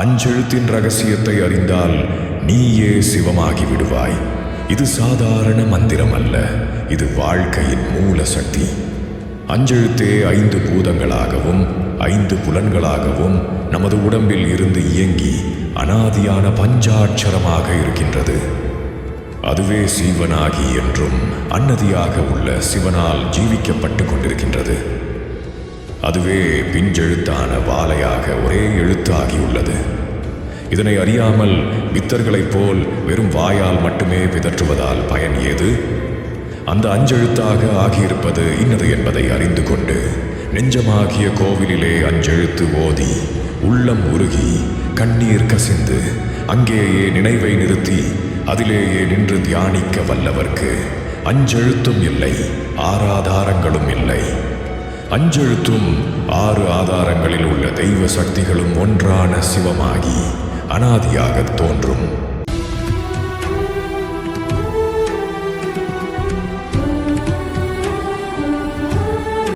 அஞ்செழுத்தின் ரகசியத்தை அறிந்தால் நீயே சிவமாகி விடுவாய். இது சாதாரண மந்திரம் அல்ல இது வாழ்க்கையின் மூல சக்தி. அஞ்செழுத்தே ஐந்து பூதங்களாகவும் ஐந்து புலன்களாகவும் நமது உடம்பில் இருந்து இயங்கி அனாதியான பஞ்சாட்சரமாக இருக்கின்றது. அதுவே சீவனாகி என்றும் அன்னதியாக உள்ள சிவனால் ஜீவிக்கப்பட்டு கொண்டிருக்கின்றது. அதுவே பிஞ்செழுத்தான வாலையாக ஒரு எழுத்து ஆகியுள்ளது இதனை அறியாமல் பித்தர்களைப் போல் வெறும் வாயால் மட்டுமே பிதற்றுவதால் பயன் ஏது? அந்த அஞ்செழுத்தாக ஆகியிருப்பது இன்னது என்பதை அறிந்து கொண்டு நெஞ்சமாகிய கோவிலிலே அஞ்செழுத்து ஓதி உள்ளம் உருகி கண்ணீர் கசிந்து அங்கேயே நினைவை நிறுத்தி அதிலேயே நின்று தியானிக்க வல்லவர்க்கு அஞ்செழுத்தும் இல்லை ஆராதாரங்களும் இல்லை. அஞ்செழுத்தும் ஆறு ஆதாரங்களில் உள்ள தெய்வ சக்திகளும் ஒன்றான சிவமாகி அனாதியாகத் தோன்றும்.